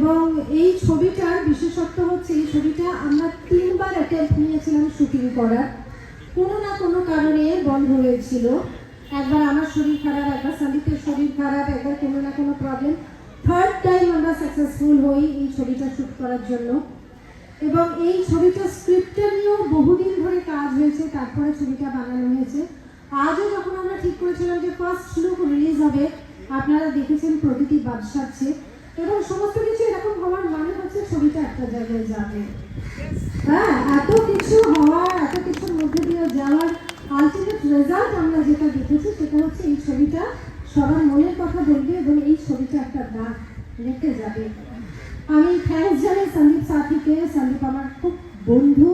এবং এই ছবিটার বিশেষত্ব হচ্ছে, এই ছবিটা আমরা তিনবার অ্যাটেম্প নিয়েছিলাম শুটিং করার। কোনো না কোনো কারণে বন্ধ হয়েছিল। একবার আমার শরীর খারাপ, একবার সন্দীপের শরীর খারাপ, একবার কোনো না কোনো প্রবলেম থার্ড টাইম আমরা সাকসেসফুল হই এই ছবিটা শ্যুট করার জন্য। এবং এই ছবিটা স্ক্রিপ্টটা নিয়েও বহুদিন ধরে কাজ হয়েছে, তারপরে ছবিটা বানানো হয়েছে। আজও যখন আমরা ঠিক করেছিলাম যে ফার্স্ট লুক রিলিজ হবে, আপনারা দেখেছেন প্রকৃতি বাদশাচ্ছে এবং সমস্ত কিছু এরকম হওয়ার মানে হচ্ছে ছবিটা একটা জায়গায় যাবে। হ্যাঁ এত কিছু হওয়ার এত কিছুর মধ্যে দিয়ে যাওয়ার আলটিমেট রেজাল্ট আমরা যেটা দেখেছি সেটা হচ্ছে এই ছবিটা। সবার মনের কথা বলবে এবং এই ছবিটা একটা দাগ রেখে যাবে। আমি থ্যাংকস জানাই সন্দীপ সাথীকে। সন্দীপ আমার খুব বন্ধু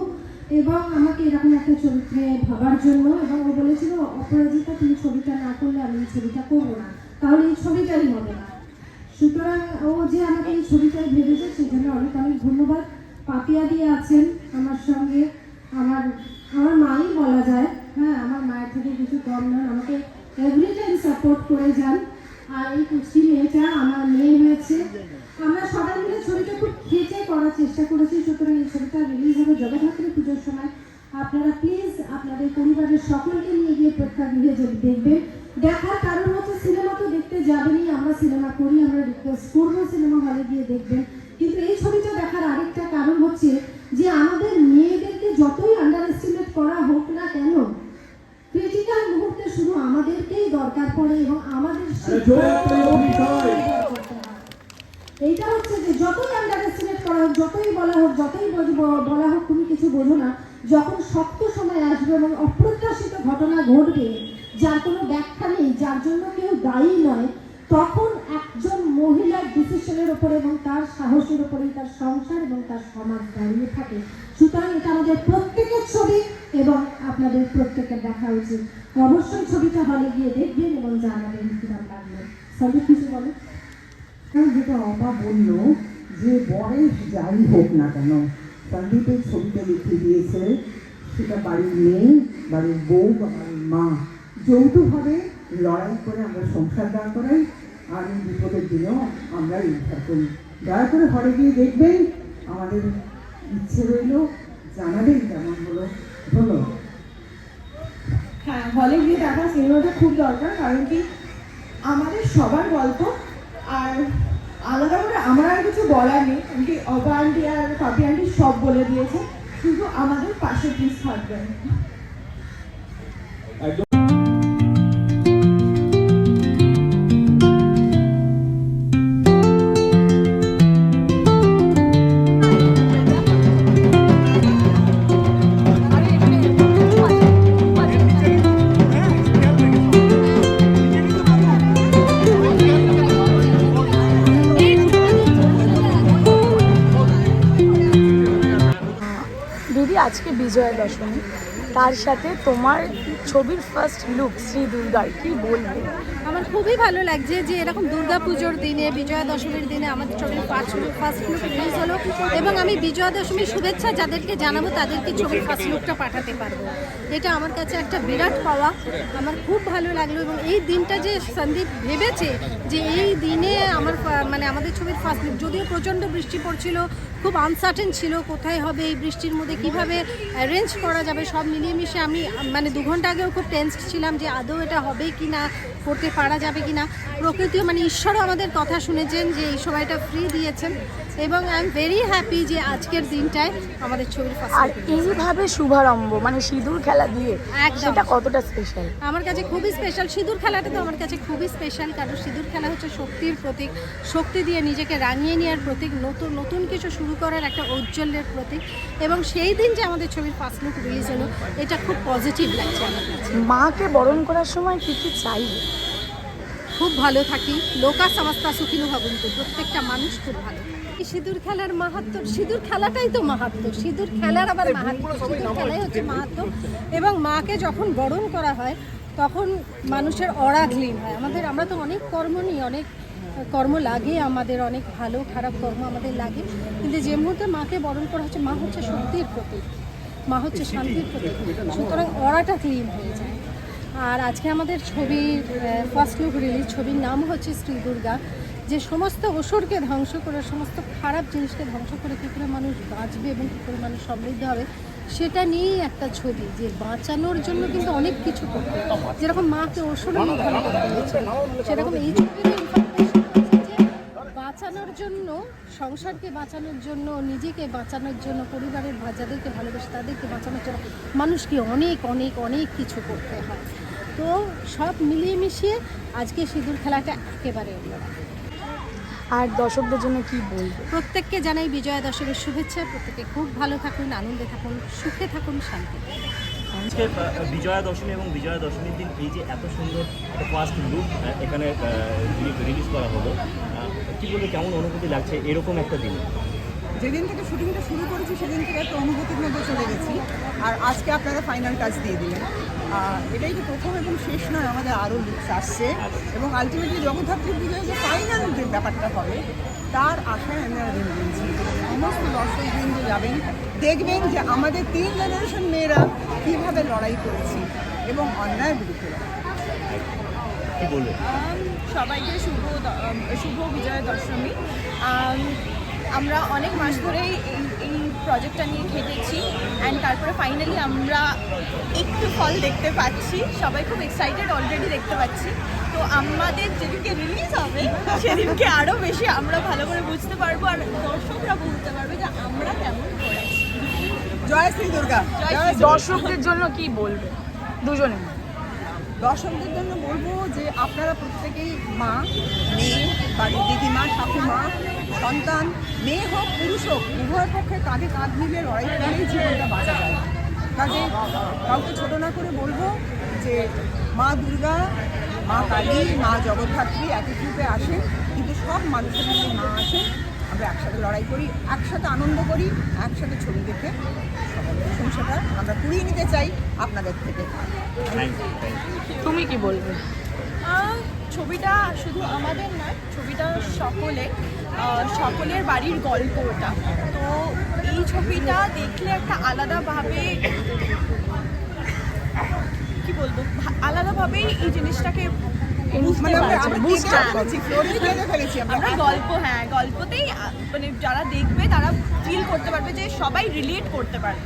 এবং আমাকে এরকম একটা চরিত্রে ভাবার জন্য এবং ও বলেছিল অপরাজিতা তুমি ছবিটা না করলে আমি এই ছবিটা করব না। তাহলে এই ছবিটাই হবে না। সুতরাং ও যে আমাকে এই ছবিটাই ভেবেছে জন্য অনেক অনেক ধন্যবাদ। পাপিয়া দিয়ে আছেন আমার সঙ্গে। আমার আমার মাই বলা যায়। হ্যাঁ আমার মায়ের থেকে কিছু কম নন আমাকে এভরি টাইম সাপোর্ট করে যান। আর এই কুচি মেয়েটা আমার মেয়ে হয়েছে। আমরা সবাই মিলে ছবিটা খুব খেটে করার চেষ্টা করেছি। সুতরাং এই ছবিটা রিলিজ হবে জগদ্ধাত্রী পুজোর সময়। আপনারা প্লিজ আপনাদের পরিবারের সকলকে নিয়ে গিয়ে প্রেক্ষাগৃহে যদি দেখবেন দেখার কারণ হচ্ছে সিনেমা তো দেখতে যাবেনই আমরা সিনেমা করি আমরা রিকোয়েস্ট করব সিনেমা হলে গিয়ে দেখবেন কিন্তু এই ছবিটা দেখার আরেকটা কারণ হচ্ছে যে আমাদের মেয়েদেরকে যতই আন্ডার এস্টিমেট করা হোক না কেন ক্রিটিক্যাল মুহূর্তে শুধু আমাদেরকেই দরকার পড়ে এবং আমাদের। এইটা হচ্ছে যে যতই আন্ডার এস্টিমেট করা হোক যতই বলা হোক যতই বলা হোক তুমি কিছু বোঝো না যখন শক্ত সময় আসবে এবং অপ্রত্যাশিত ঘটনা ঘটবে যার কোনো ব্যাখ্যা নেই, যার জন্য কেউ দায়ী নয়, তখন একজন মহিলার ডিসিশনের উপরে এবং তার সাহসের উপরেই তার সংসার এবং তার সমাজ দাঁড়িয়ে থাকে। সুতরাং এটা আমাদের প্রত্যেকের ছবি এবং আপনাদের প্রত্যেকের দেখা উচিত। অবশ্যই ছবিটা হলে গিয়ে দেখবেন এবং জানাবেন কিরম লাগল। সবই কিছু বলো? কারণ যেটা অপা বলল, যে বয়স যাই হোক না কেন, সন্দীপের ছবিটা লিখে দিয়েছে। সেটা বাড়ির মেয়ে, বাড়ির বউ বা বাড়ির মা। যৌথভাবে লড়াই করে আমরা সংসার দাঁড় করাই আর এই বিপদের দিনেও আমরা উদ্ধার করি। দয়া করে ঘরে গিয়ে দেখবেন আমাদের ইচ্ছে রইল জানাবেন কেমন হলো। ধন্যবাদ। হ্যাঁ হলে গিয়ে দেখা সিনেমাটা খুব দরকার কারণ কি আমাদের সবার গল্প আর আলাদা করে আমার আর কিছু বলার নেই কি অবা আন্টি আর পাপি আন্টি সব বলে দিয়েছে শুধু আমাদের পাশে প্লিজ থাকবেন। একদম। তার সাথে তোমার ছবির ফার্স্ট লুক শ্রী দুর্গার, কি বলবে? আমার খুবই ভালো লাগছে যে এরকম দুর্গা পুজোর দিনে, বিজয়া দশমীর দিনে আমাদের ছবির first look first look release হলো এবং আমি বিজয়া দশমীর শুভেচ্ছা যাদেরকে জানাব, তাদেরকে ছবির ফার্স্ট লুকটা পাঠাতে পারব। এটা আমার কাছে একটা বিরাট পাওয়া। আমার খুব ভালো লাগল এবং এই দিনটা যে সন্দীপ ভেবেছে যে এই দিনে আমার মানে আমাদের ছবির ফার্স্ট লুক যদিও প্রচণ্ড বৃষ্টি পড়ছিল খুব আনসার্টেন ছিল কোথায় হবে, এই বৃষ্টির মধ্যে কীভাবে অ্যারেঞ্জ করা যাবে, সব মিলিয়ে মিশে আমি মানে দু ঘণ্টা আগেও খুব টেন্সড ছিলাম যে আদৌ এটা হবে কি না করতে পারা যাবে কি না প্রকৃতিও মানে ঈশ্বরও আমাদের কথা শুনেছেন যে এই সময়টা ফ্রি দিয়েছেন। এবং আই এম ভেরি হ্যাপি যে আজকের দিনটায় আমাদের ছবির আর এইভাবে শুভারম্ভ মানে সিঁদুর খেলা দিয়ে। সেটা কতটা স্পেশাল আমার কাছে খুবই স্পেশাল সিঁদুর খেলাটা তো আমার কাছে খুবই স্পেশাল কারণ সিঁদুর খেলা হচ্ছে শক্তির প্রতীক। শক্তি দিয়ে নিজেকে রাঙিয়ে নেওয়ার প্রতীক নতুন নতুন কিছু শুরু করার একটা ঔজ্জ্বল্যের প্রতীক। এবং সেই দিন যে আমাদের ছবির ফার্স্ট লুক রিলিজ হলো এটা খুব পজিটিভ লাগছে আমার কাছে। মাকে বরণ করার সময় কি কি চাইবে? খুব ভালো থাকি। লোকা সমস্তা সুখিনু ভবন্তু। প্রত্যেকটা মানুষ খুব ভালো। সিঁদুর খেলার মাহাত্ম? সিঁদুর খেলাটাই তো মাহাত্ম। সিঁদুর খেলার আবার মাহাত্ম। সিঁদুর খেলাই হচ্ছে মাহাত্ম। এবং মাকে যখন বরণ করা হয় তখন মানুষের অড়া গ্লিন হয়। আমাদের আমরা তো অনেক কর্ম নিই অনেক কর্ম লাগে আমাদের অনেক ভালো খারাপ কর্ম আমাদের লাগে। কিন্তু যে মুহূর্তে মাকে বরণ করা হচ্ছে মা হচ্ছে শক্তির প্রতীক। মা হচ্ছে শান্তির প্রতীক। সুতরাং অড়াটা ক্লিন হয়ে যায়। আর আজকে আমাদের ছবির ফার্স্ট লুক রিলিজ ছবির নাম হচ্ছে শ্রী দুর্গা যে সমস্ত অসুরকে ধ্বংস করে, সমস্ত খারাপ জিনিসকে ধ্বংস করে কী করে মানুষ বাঁচবে এবং কী করে মানুষ সমৃদ্ধ হবে, সেটা নিয়েই একটা ছবি যে বাঁচানোর জন্য কিন্তু অনেক কিছু করতে। যেরকম মাকে অসুরে নিধন করতে হয়েছিল সেরকম এই ছবিতে বাঁচানোর জন্য, সংসারকে বাঁচানোর জন্য, নিজেকে বাঁচানোর জন্য, পরিবারের যাদেরকে ভালোবাসে তাদেরকে বাঁচানোর জন্য মানুষকে অনেক অনেক অনেক কিছু করতে হয় তো সব মিলিয়ে মিশিয়ে আজকে সিঁদুর খেলাটা একেবারে অন্যরকম আর দর্শকদের জন্য কি বলব? প্রত্যেককে জানাই বিজয়া দশমীর শুভেচ্ছা। প্রত্যেকে খুব ভালো থাকুন আনন্দে থাকুন সুখে থাকুন শান্তি আজকে বিজয়া দশমী এবং বিজয়া দশমীর দিন এই যে এত সুন্দর একটা ফার্স্ট লুক এখানে রিলিজ করা হলো কি বলব কেমন অনুভূতি লাগছে এরকম একটা দিনে? যেদিন থেকে শুটিংটা শুরু করেছি সেদিন থেকে একটা অনুভূতির মধ্যে চলে গেছি। আর আজকে আপনারা ফাইনাল টাচ দিয়ে দিলেন। এটাই তো প্রথম এবং শেষ নয় আমাদের আরও লুকস আসছে। এবং আলটিমেটলি জগদ্ধাত্রী পুজোয় যে ফাইনাল যে ব্যাপারটা হবে তার আশায় আমি আর ঋণ দিয়েছি সমস্ত দর্শক বৃন্দ যাবেন দেখবেন যে আমাদের তিন জেনারেশন মেয়েরা কীভাবে লড়াই করেছি এবং অন্যায়ের বিরুদ্ধে সবাইকে শুভ শুভ বিজয়া দশমী আমরা অনেক মাস ধরেই এই এই প্রজেক্টটা নিয়ে খেটেছি অ্যান্ড তারপরে ফাইনালি আমরা একটু ফল দেখতে পাচ্ছি। সবাই খুব এক্সাইটেড অলরেডি দেখতে পাচ্ছি। তো আমাদের যেদিনকে রিলিজ হবে সেদিনকে আরও বেশি আমরা ভালো করে বুঝতে পারব আর দর্শকরা বুঝতে পারবে যে আমরা কেমন করেছি জয় শ্রী দুর্গা। জয় দর্শকদের জন্য কি বলবে? দুজনে। দর্শকদের জন্য বলব যে আপনারা প্রত্যেকেই মা মেয়ে বাড়ির দিদিমা ঠাকুমা সন্তান, মেয়ে হোক, পুরুষ হোক, উভয় পক্ষে কাঁধে কাঁধ মিলিয়ে লড়াই করলেই জীবনটা বাঁচা যায়। কাজে কাউকে ছোট না করে বলব যে, মা দুর্গা, মা কালী, মা জগদ্ধাত্রী একই রূপে আসেন, কিন্তু সব মানুষের মধ্যে মা আসেন। আমরা একসাথে লড়াই করি, একসাথে আনন্দ করি, একসাথে ছবি দেখে প্রশংসাটা আমরা কুড়িয়ে নিতে চাই আপনাদের থেকে। তুমি কি বলবে? ছবিটা শুধু আমাদের নয় ছবিটা সকলে সকলের বাড়ির গল্প ওটা। তো এই ছবিটা দেখলে একটা আলাদাভাবে কি বলব আলাদাভাবেই এই জিনিসটাকে মানে। আমরা গল্প হ্যাঁ গল্পতেই মানে যারা দেখবে তারা ফিল করতে পারবে যে সবাই রিলেট করতে পারবে।